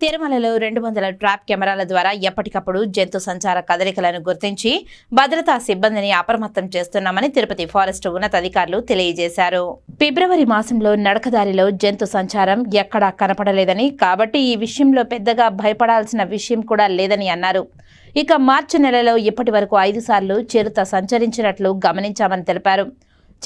తిరుమలలో రెండు వందల ట్రాప్ కెమెరాల ద్వారా ఎప్పటికప్పుడు జంతు సంచార కదలికలను గుర్తించి భద్రతా సిబ్బందిని అప్రమత్తం చేస్తున్నామని తిరుపతి ఫారెస్ట్ ఉన్నతాధికారులు తెలియజేశారు. ఫిబ్రవరి మాసంలో నడకదారిలో జంతు సంచారం ఎక్కడా కనపడలేదని కాబట్టి ఈ విషయంలో పెద్దగా భయపడాల్సిన విషయం కూడా లేదని అన్నారు. ఇక మార్చి నెలలో ఇప్పటి వరకు ఐదు సార్లు చిరుత సంచరించినట్లు గమనించామని తెలిపారు.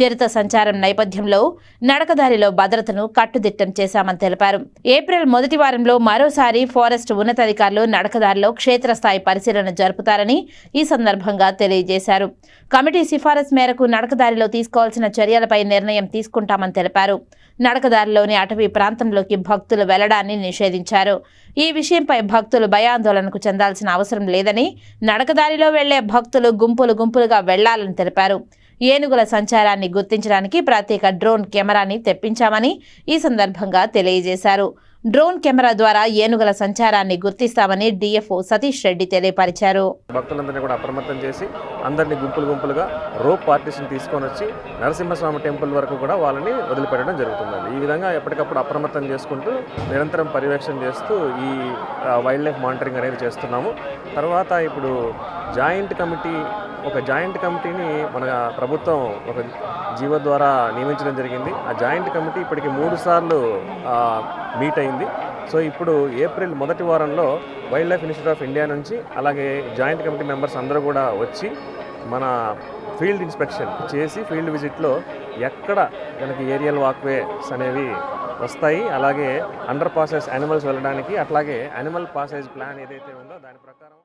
చిరుత సంచారం నేపథ్యంలో నడకదారిలో భద్రతను కట్టుదిట్టం చేశామని తెలిపారు. ఏప్రిల్ మొదటి వారంలో మరోసారి ఫారెస్ట్ ఉన్నతాధికారులు నడకదారిలో క్షేత్రస్థాయి పరిశీలన జరుపుతారని ఈ సందర్భంగా తెలియజేశారు. కమిటీ సిఫారసు మేరకు నడకదారిలో తీసుకోవాల్సిన చర్యలపై నిర్ణయం తీసుకుంటామని తెలిపారు. నడకదారిలోని అటవీ ప్రాంతంలోకి భక్తులు వెళ్ళడాన్ని నిషేధించారు. ఈ విషయంపై భక్తులు భయాందోళనకు చెందాల్సిన అవసరం లేదని నడకదారిలో వెళ్ళే భక్తులు గుంపులు గుంపులుగా వెళ్ళాలని తెలిపారు. ఏనుగుల సంచారాన్ని గుర్తించడానికి ప్రత్యేక డ్రోన్ కెమెరాని తెప్పించామని ఈ సందర్భంగా తెలియజేశారు. డ్రోన్ కెమెరా ద్వారా ఏనుగుల సంచారాన్ని గుర్తిస్తామని డిఎఫ్ఓ సతీష్ రెడ్డి తెలియపరిచారు. భక్తులందరినీ కూడా అప్రమత్తం చేసి అందరినీ గుంపులు గుంపులుగా రోప్ పార్టీషన్ తీసుకొని వచ్చి నరసింహస్వామి టెంపుల్ వరకు కూడా వాళ్ళని వదిలిపెట్టడం జరుగుతుందండి. ఈ విధంగా ఎప్పటికప్పుడు అప్రమత్తం చేసుకుంటూ నిరంతరం పర్యవేక్షణ చేస్తూ ఈ వైల్డ్ లైఫ్ మానిటరింగ్ అనేది చేస్తున్నాము. తర్వాత ఇప్పుడు జాయింట్ కమిటీ ఒక జాయింట్ కమిటీని మన ప్రభుత్వం ఒక జీవో ద్వారా నియమించడం జరిగింది. ఆ జాయింట్ కమిటీ ఇప్పటికి మూడు సార్లు మీట్ అయింది. సో ఇప్పుడు ఏప్రిల్ మొదటి వారంలో wild life institute of India నుంచి అలాగే జాయింట్ కమిటీ మెంబర్స్ అందరూ కూడా వచ్చి మన ఫీల్డ్ ఇన్స్పెక్షన్ చేసి ఫీల్డ్ విజిట్లో ఎక్కడ మనకి ఏరియల్ వాక్వేస్ అనేవి వస్తాయి. అలాగే అండర్ పాసెస్ యానిమల్స్ వెళ్ళడానికి అట్లాగే యానిమల్ పాసేజ్ ప్లాన్ ఏదైతే ఉందో దాని ప్రకారం